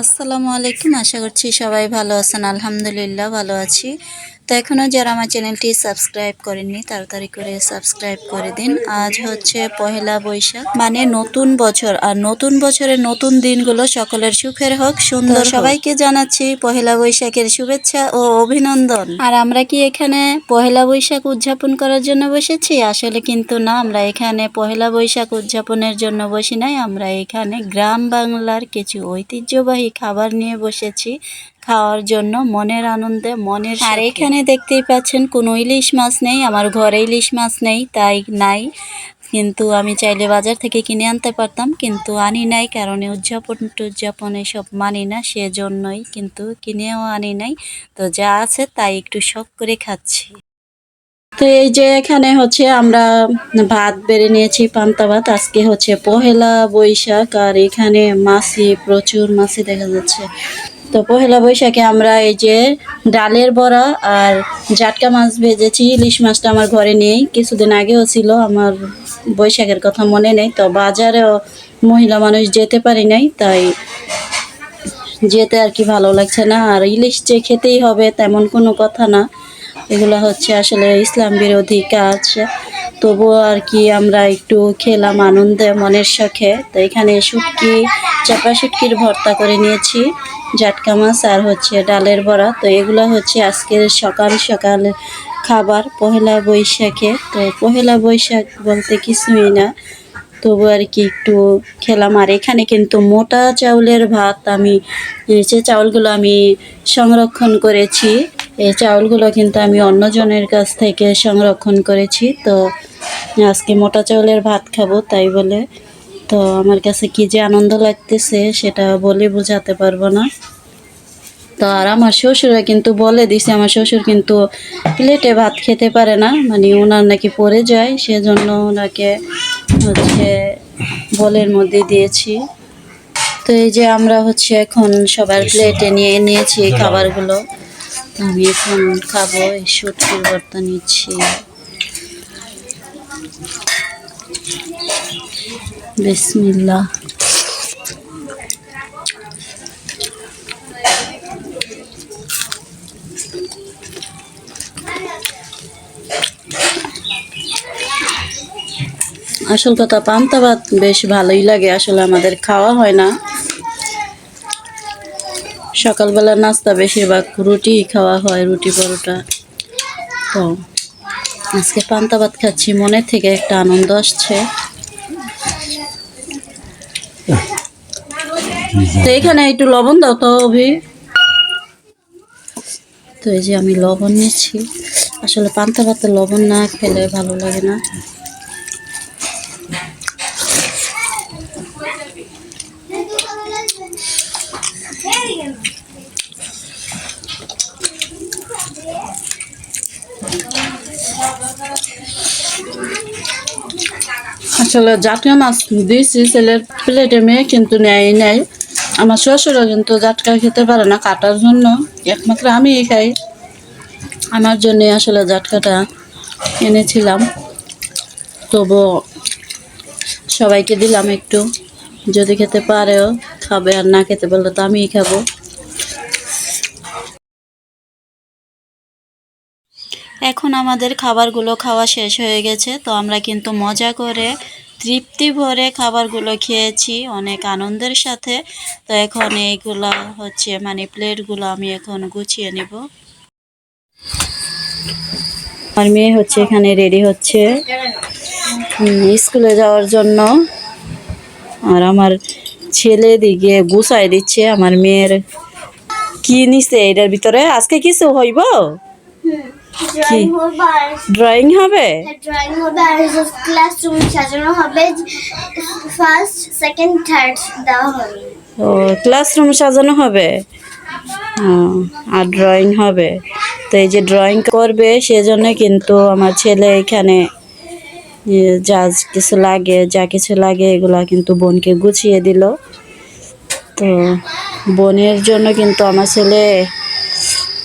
আসসালামু আলাইকুম। আশা করছি সবাই ভালো আছেন। আলহামদুলিল্লাহ ভালো আছি। তো এখনও যারা আমার চ্যানেলটি সাবস্ক্রাইব করেননি তাড়াতাড়ি করে সাবস্ক্রাইব করে দিন। আজ হচ্ছে পহেলা বৈশাখ মানে নতুন বছর আর নতুন বছরের নতুন দিনগুলো সকলের সুখের হোক সুন্দর সবাইকে জানাচ্ছি পহেলা বৈশাখের শুভেচ্ছা ও অভিনন্দন। আর আমরা কি এখানে পহেলা বৈশাখ উদযাপন করার জন্য বসেছি? আসলে কিন্তু না আমরা এখানে পহেলা বৈশাখ উদযাপনের জন্য বসি নাই আমরা এখানে গ্রাম বাংলার কিছু ঐতিহ্যবাহী খাবার নিয়ে বসেছি। খাওয়ার জন্য মনের আনন্দে মনের আর এখানে দেখতেই পাচ্ছেন কোনো ইলিশ মাছ নেই আমার ঘরে ইলিশ মাছ নেই তাই নাই। কিন্তু আমি চাইলে বাজার থেকে কিনে আনতে পারতাম কিন্তু আনি নাই কারণ উদযাপন টুদযাপন এসব মানি না সেজন্যই কিন্তু কিনেও আনি নাই। তো যা আছে তাই একটু শখ করে খাচ্ছি। তো এই যে এখানে হচ্ছে আমরা ভাত বেড়ে নিয়েছি পান্তা ভাত আজকে হচ্ছে পহেলা বৈশাখ আর এখানে মাছি প্রচুর মাছি দেখা যাচ্ছে। তো পহেলা বৈশাখে আমরা এই যে ডালের বড়া আর জাটকা মাছ ভেজেছি, ইলিশ মাছটা আমার ঘরে নেই, কিছুদিন আগেও ছিল, আমার বৈশাখের কথা মনে নেই, তো বাজারেও মহিলা মানুষ যেতে পারি নাই, তাই যেতে আর কি ভালো লাগছে না, আর ইলিশ যে খেতেই হবে তেমন কোনো কথা না, এগুলো হচ্ছে আসলে ইসলাম বিরোধী কাজ। তবুও আর কি আমরা একটু খেলাম আনন্দে মনের শখে তো এখানে শুটকি, চাপা শুটকির ভর্তা করে নিয়েছি, জাটকা মাছ আর হচ্ছে ডালের বড়া। তো এগুলো হচ্ছে আজকের সকাল সকাল খাবার, পহেলা বৈশাখে। তো পহেলা বৈশাখ বলতে কিছুই না তবু আর কি একটু খেলাম। আর এখানে কিন্তু মোটা চাউলের ভাত আমি যে চাউলগুলো আমি সংরক্ষণ করেছি। এই চাউলগুলো কিন্তু আমি অন্যজনের কাছ থেকে সংরক্ষণ করেছি। তো আজকে মোটা চাউলের ভাত খাব তাই বলে। তো আমার কাছে কি যে আনন্দ লাগতেছে সেটা বলে বোঝাতে পারব না। তো আর আমার শ্বশুরা কিন্তু বলে দিছে আমার শ্বশুর কিন্তু প্লেটে ভাত খেতে পারে না মানে ওনার নাকি পড়ে যায় সেজন্য ওনাকে হচ্ছে বলের মধ্যে দিয়েছি। তো এই যে আমরা হচ্ছে এখন সবার প্লেটে নিয়ে নিয়েছি এই খাবারগুলো। আমি এখন খাব শুটকির ভর্তা নিচ্ছি। বিসমিল্লাহ। আসল কথা, পান্তা ভাত বেশ ভালোই লাগে। আসলে আমাদের খাওয়া হয় না। সকালবেলা নাস্তা, বেশিরভাগ রুটি খাওয়া হয়, রুটি পরোটা। তো আজকে পান্তা ভাত খাচ্ছি, মনে থেকে একটা আনন্দ আসছে। তো এখানে একটু লবণ দাও তো, অভি। তো এই যে আমি লবণ নিচ্ছি। আসলে পান্তা ভাতে লবণ না খেলে ভালো লাগে না। আসলে জাটকা মাছ দিয়েছি, ছেলের প্লেটে মেয়ে কিন্তু নেয় নেয় আমার শ্বশুরও কিন্তু জাটকা খেতে পারে না কাটার জন্য, একমাত্র আমিই খাই। আমার জন্যে আসলে জাটকাটা এনেছিলাম। তবু সবাইকে দিলাম একটু, যদি খেতে পারেও, খাবে আর না খেতে পারলে তো আমিই খাব। এখন আমাদের খাবারগুলো খাওয়া শেষ হয়ে গেছে, তো আমরা কিন্তু মজা করে তৃপ্তি ভরে খাবারগুলো খেয়েছি, অনেক আনন্দের সাথে। তো এখন এইগুলো হচ্ছে মানে প্লেটগুলো আমি এখন গুছিয়ে নেব। আমার মেয়ে হচ্ছে এখানে রেডি হচ্ছে স্কুলে যাওয়ার জন্য। আর আমার ছেলে দিকে গুছাই দিচ্ছে, আমার মেয়ের কি নিছে এটার ভিতরে? আজকে কিছু হইব? ড্রয়িং হবে? ড্রয়িং হবে ড্রয়িং হবে আর ক্লাসরুম সাজানো হবে ফার্স্ট সেকেন্ড থার্ড দেওয়া হবে। ও ক্লাসরুম সাজানো হবে? আর ড্রয়িং হবে? তো এই যে ড্রয়িং করবে সেজন্য কিন্তু আমার ছেলে এখানে যা কিছু লাগে যা কিছু লাগে এগুলা কিন্তু বোনকে গুছিয়ে দিল। তো বোনের জন্য কিন্তু আমার ছেলে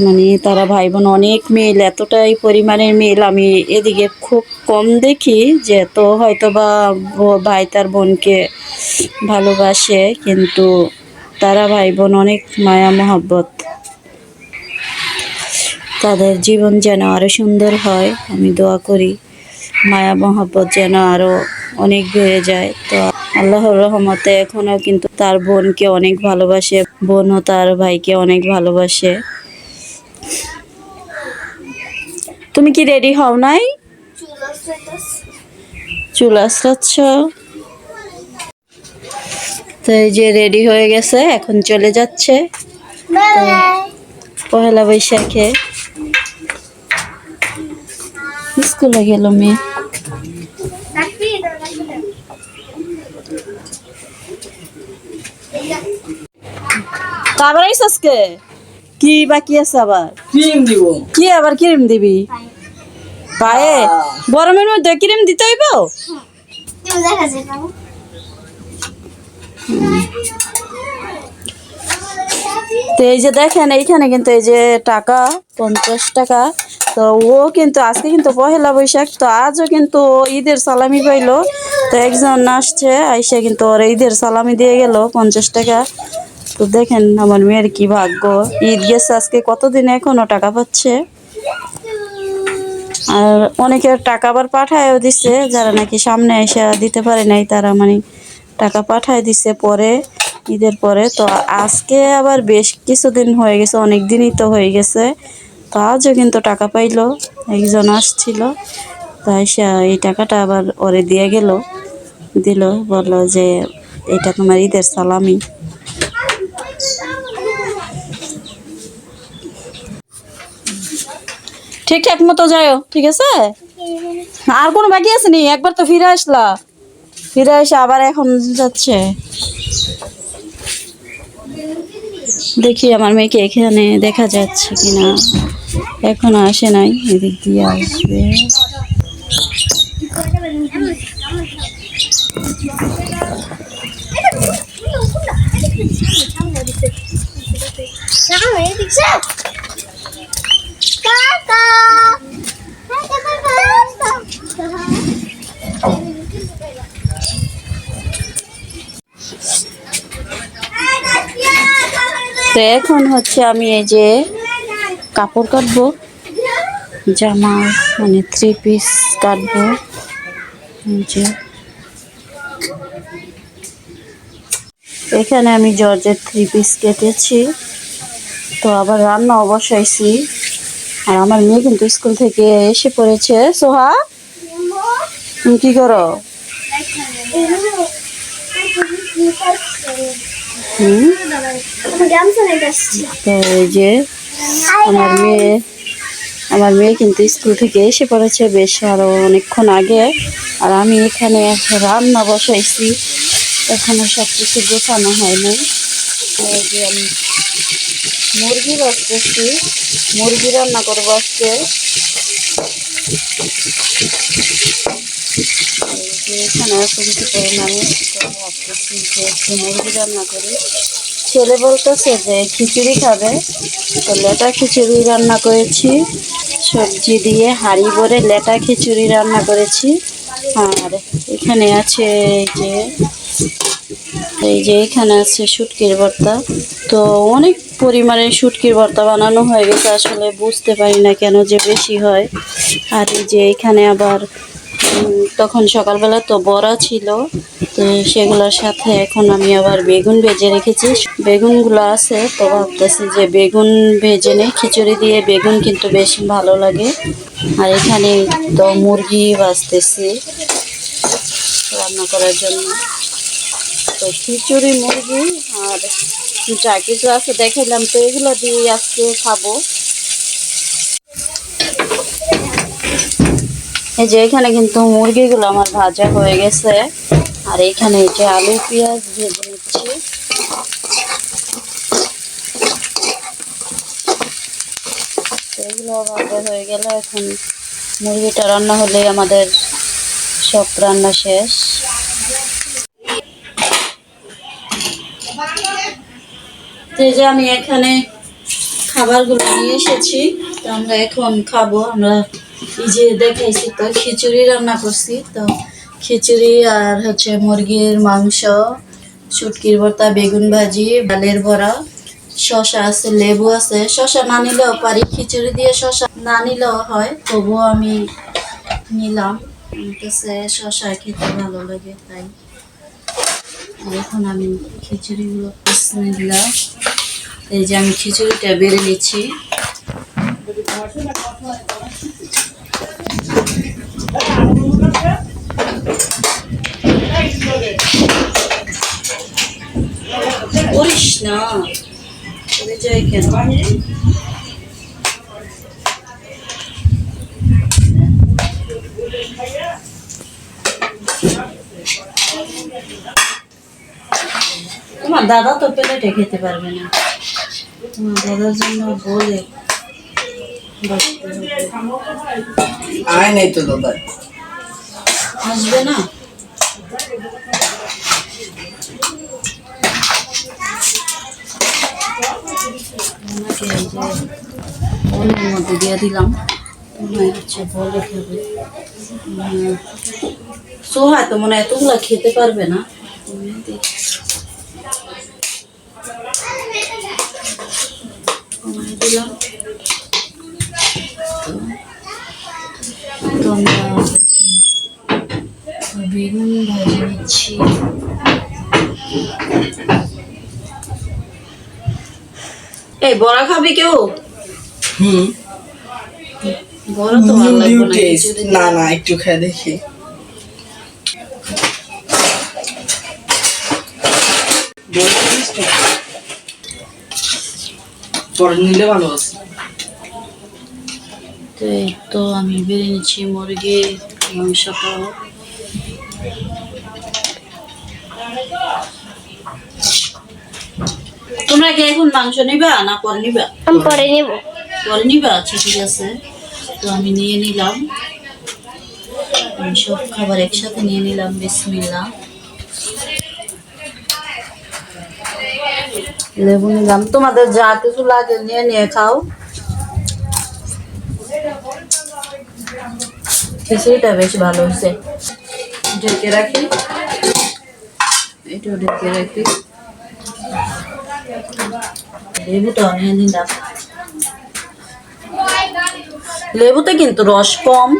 মানে তারা ভাই বোন অনেক মিল, এতটাই পরিমাণের মিল। আমি এদিকে খুব কম দেখি যে তো হয়তো বা ভাই তার বোনকে ভালোবাসে, কিন্তু তারা ভাই বোন অনেক মায়া, মহব্বত। তাদের জীবন যেন আরও সুন্দর হয়, আমি দোয়া করি। মায়া, মহব্বত যেন আরও অনেক বেড়ে যায়। তো আল্লাহর রহমতে এখনও কিন্তু তার বোনকে অনেক ভালোবাসে, বোনও তার ভাইকে অনেক ভালোবাসে। তুমি কি রেডি হও নাই? চুল আসরাচ্ছ তো এই যে রেডি হয়ে গেছে এখন চলে যাচ্ছে। পহেলা বৈশাখে। স্কুলে গেল মেয়ে। আইস আজকে? কি বাকি আছে আবার? ক্রিম দিব। কি আবার ক্রিম দিবি? পায়ে? গরমের মধ্যে ক্রিম দিতে হইব? তো এই যে দেখেন এইখানে কিন্তু এই যে টাকা পঞ্চাশ টাকা। তো ও কিন্তু আজকে কিন্তু পহেলা বৈশাখ তো আজও কিন্তু ঈদের সালামি পাইলো। তো একজন আসছে আইসা কিন্তু ওর ঈদের সালামি দিয়ে গেল পঞ্চাশ টাকা। তো দেখেন আমার মেয়ের কি ভাগ্য। ঈদ গেছে আজকে কতদিন এখনও টাকা পাচ্ছে? আর অনেকের টাকা আবার পাঠায়ও দিচ্ছে যারা নাকি সামনে এসে দিতে পারে নাই, তারা মানে টাকা পাঠায় দিচ্ছে পরে, ঈদের পরে। তো আজকে আবার বেশ কিছুদিন হয়ে গেছে, অনেক দিনই তো হয়ে গেছে। তো আজও কিন্তু টাকা পাইলো, একজন আসছিল তাই সে এই টাকাটা আবার ওরে দিয়ে গেল। দিল, বলল যে, এটা তোমার ঈদের সালামি। ঠিকঠাক মতো যাও ঠিক আছে? আর কোনো বাকি আছে নি? একবার তো ফিরে আসলা। ফিরে এসে আবার এখন যাচ্ছে। দেখি আমার মেয়েকে এখানে দেখা যাচ্ছে কিনা। এখনও আসে নাই, এদিক দিয়ে আসবে। তো। এখন হচ্ছে আমি এই যে কাপড় কাটবো, জামা মানে থ্রি পিস কাটবো। যে। এখানে আমি জর্জের থ্রি পিস কেটেছি। তো আবার রান্না বসাইছি আর আমার মেয়ে কিন্তু স্কুল থেকে এসে পড়েছে। সোহা, তুমি কি করো? যে, আমার মেয়ে আমার মেয়ে কিন্তু স্কুল থেকে এসে পড়েছে বেশ আরও অনেকক্ষণ আগে। আর আমি এখানে রান্না বসাইছি। এখনও সব কিছু গোছানো হয়নি। এই আমি মুরগি বসতেছি মুরগি রান্না করব আজকে। মুরগি রান্না করি। ছেলে বলতেছে যে খিচুড়ি খাবে। তো লেটা খিচুড়ি রান্না করেছি। সবজি দিয়ে হাঁড়ি ভরে লেটা খিচুড়ি রান্না করেছি। আর এখানে আছে এই যে এই যে এখানে আছে শুটকির ভর্তা। তো অনেক পরিমাণে শুটকির ভর্তা বানানো হয়ে গেছে, আসলে বুঝতে পারি না কেন যে বেশি হয়। আর এই যে এখানে আবার তখন সকালবেলা তো বড়া ছিল, তো সেগুলোর সাথে এখন আমি আবার বেগুন ভেজে রেখেছি। বেগুনগুলো আছে, তো ভাবতেছি যে বেগুন ভেজে নেই, খিচুড়ি দিয়ে বেগুন কিন্তু বেশ ভালো লাগে। আর এখানে তো মুরগি ভাজতেছি রান্না করার জন্য। তো খিচুড়ি, মুরগি আর যা কিছু আছে দেখাইলাম তো এগুলো দিয়ে আজকে খাব। এই যে এখানে কিন্তু মুরগিগুলো আমার ভাজা হয়ে গেছে। আর এখানে এই যে আলু, পেঁয়াজ ভেজে নিচ্ছি। এগুলো ভাজা হয়ে গেলে এখন মুরগিটা রান্না হলেই আমাদের সব রান্না শেষ। তো যে আমি এখানে খাবারগুলো নিয়ে এসেছি, তো আমরা এখন খাব। আমরা এই যে দেখাইছি তো, খিচুড়ি রান্না করছি। তো খিচুড়ি আর হচ্ছে মুরগির মাংস, শুটকির ভর্তা, বেগুন ভাজি, ডালের বড়া শশা আছে, লেবু আছে। শশা না নিলেও পারি, খিচুড়ি দিয়ে শশা না নিলেও হয়, তবুও আমি নিলাম। কাছে শশা খেতে ভালো লাগে, তাই। এখন আমি খিচুড়িগুলো নিলাম এই যে আমি খিচুড়িটা বেড়ে নিচ্ছি। করিস না তোমার দাদা তো পেলেটে খেতে পারবে না। দাদার জন্য বলে আয় নাই তো দাদা আসবে না? মধ্যে দিয়ে দিলাম। উম, তো মনে হয় এতগুলো খেতে পারবে না তুমি দেখ- ওনায় দিলাম তো আমরা বেগুন ভাজি নিচ্ছি। এই বড়া খাবি কেউ? হুম। বড় তো ভালো লাগবে না না একটু খেয়ে দেখি। পরে নিলে ভালো আছে। তো এই তো আমি বেড়ে নিচ্ছি মুরগি মাংসটা তোমরা কি এখন মাংস নিবা না পরে নিবা? আমি পরে নেব। পরে নিবা? আচ্ছা ঠিক আছে। তো আমি নিয়ে নিলাম। আমি সব খাবার একসাথে নিয়ে নিলাম বিসমিল্লা লেবু নিলাম তোমাদের যা কিছু লাগে নিয়ে নিয়ে খাও। খিচুড়িটা বেশ ভালো হয়েছে। ঢেকে রাখি। এটাও ঢেকে রাখি। লেবুটাও নিয়ে নিলাম লেবুতে কিন্তু রস কম।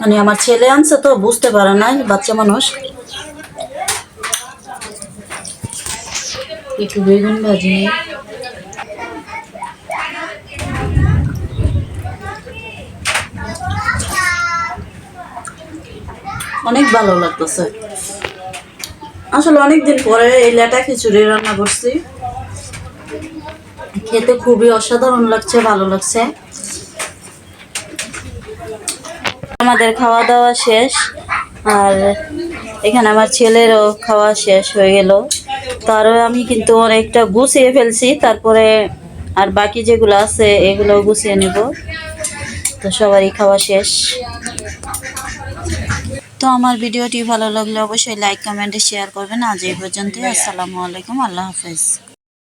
মানে আমার ছেলে আনছে তো, বুঝতে পারে না বাচ্চা মানুষ। একটু বেগুন ভাজি। অনেক ভালো লাগতেছে। আসলে অনেকদিন পরে এই লেটা খিচুড়ি রান্না করছি। খেতে খুবই অসাধারণ লাগছে, ভালো লাগছে। আমাদের খাওয়া দাওয়া শেষ, আর এখানে আমার ছেলেরও খাওয়া শেষ হয়ে গেল। তারও আমি কিন্তু অনেকটা গুছিয়ে ফেলছি, তারপরে আর বাকি যেগুলো আছে এগুলো গুছিয়ে নেব। তো সবারই খাওয়া শেষ। তো আমার ভিডিওটি ভালো লাগলে অবশ্যই লাইক কমেন্টে শেয়ার করবেন। আজ এই পর্যন্তই। আসসালামু আলাইকুম। আল্লাহ হাফেজ।